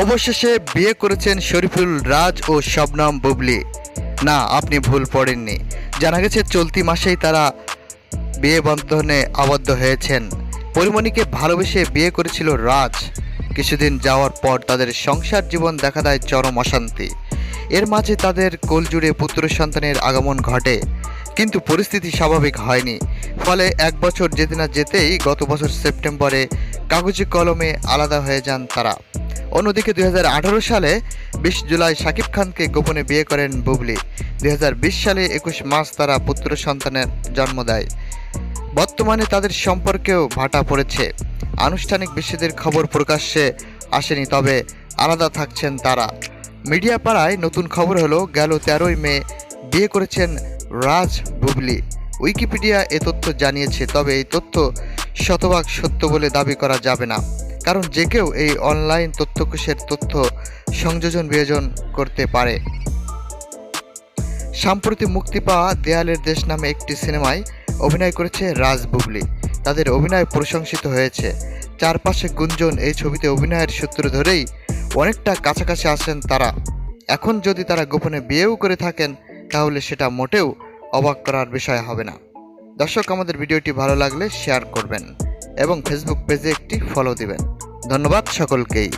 অবশেষে বিয়ে করেছেন শরীফুল রাজ ও শবনম বুবলি। না, আপনি ভুল পড়েননি। জানা গেছে, চলতি মাসেই তারা বিয়ে বন্ধনে আবদ্ধ হয়েছেন। পরিমণিকে ভালোবেসে বিয়ে করেছিল রাজ। কিছুদিন যাওয়ার পর তাদের সংসার জীবন দেখা দেয় চরম অশান্তি। এর মাঝে তাদের কোলজুড়ে পুত্র সন্তানের আগমন ঘটে, কিন্তু পরিস্থিতি স্বাভাবিক হয়নি। ফলে এক বছর যেতে না যেতেই গত বছর সেপ্টেম্বরে কাগজে কলমে আলাদা হয়ে যান তারা। অন্যদিকে দুই হাজার আঠারো সালে বিশ জুলাই শাকিব খানকে গোপনে বিয়ে করেন বুবলি। দুই হাজার বিশ সালে একুশ মাস তারা পুত্র সন্তানের জন্ম দেয়। বর্তমানে তাদের সম্পর্কেও ভাটা পড়েছে। আনুষ্ঠানিক বিচ্ছেদের খবর প্রকাশ্যে আসেনি, তবে আলাদা থাকছেন তারা। মিডিয়া পাড়ায় নতুন খবর হলো, গেল তেরোই মে বিয়ে করেছেন রাজ বুবলি। উইকিপিডিয়া এ তথ্য জানিয়েছে, তবে এই তথ্য শতভাগ সত্য বলে দাবি করা যাবে না। কারণ যে কেউ এই অনলাইন তথ্যকোষের তথ্য সংযোজন বিয়োজন করতে পারে। সাম্প্রতি মুক্তি পাওয়া দেয়ালের দেশ নামে একটি সিনেমায় অভিনয় করেছে রাজ বুবলি। তাদের অভিনয় প্রশংসিত হয়েছে। চারপাশে গুঞ্জন এই ছবিতে অভিনয়ের সূত্র ধরেই অনেকটা কাছাকাছি আসেন তারা। এখন যদি তারা গোপনে বিয়েও করে থাকেন, তাহলে সেটা মোটেও অবাক করার বিষয় হবে না। দর্শক, আমাদের ভিডিওটি ভালো লাগলে শেয়ার করবেন এবং ফেসবুক পেজে একটি ফলো দিবেন। ধন্যবাদ সকলকেই।